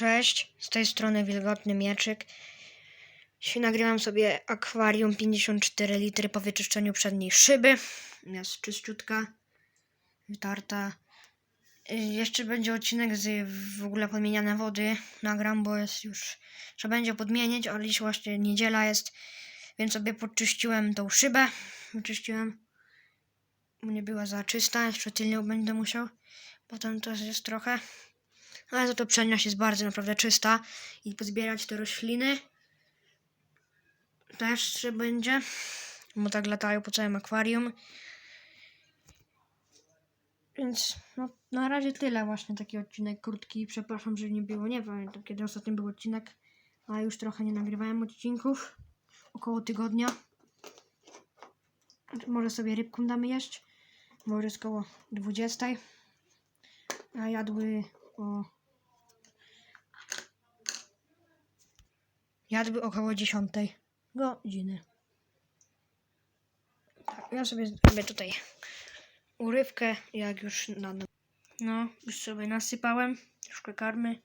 Cześć, z tej strony Wilgotny Mieczyk. Dzisiaj nagrywam sobie akwarium 54 litry po wyczyszczeniu przedniej szyby. Jest czyściutka, wytarta. Jeszcze będzie odcinek z w ogóle podmieniane wody. Nagram, bo jest już, że będzie podmienić, ale dziś właśnie niedziela jest, więc sobie podczyściłem tą szybę. Wyczyściłem. Nie była za czysta, jeszcze tylnie będę musiał. Potem to jest trochę. Ale za to przednia jest bardzo naprawdę czysta i pozbierać te rośliny też trzeba będzie, bo tak latają po całym akwarium. Więc no, na razie tyle właśnie taki odcinek krótki. Przepraszam, że nie było, nie pamiętam kiedy ostatni był odcinek, a już trochę nie nagrywałem odcinków. Około tygodnia. Może sobie rybką damy jeść. Może jest koło 20. A jadły o Jadły około 10 godziny. Tak, ja sobie zrobię tutaj urywkę, jak już na No, już sobie nasypałem troszkę karmy.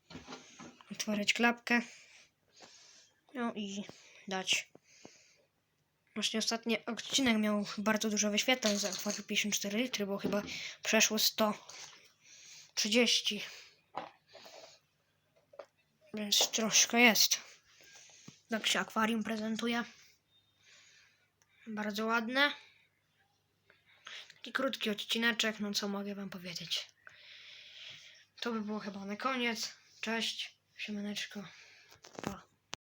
Otworzyć klapkę. No i dać. Właśnie ostatni odcinek miał bardzo dużo wyświetleń za akwarium 54 litry, bo chyba przeszło 130. Więc troszkę jest. Tak się akwarium prezentuje. Bardzo ładne. Taki krótki odcineczek, no co mogę wam powiedzieć. To by było chyba na koniec. Cześć, siemaneczko. Pa.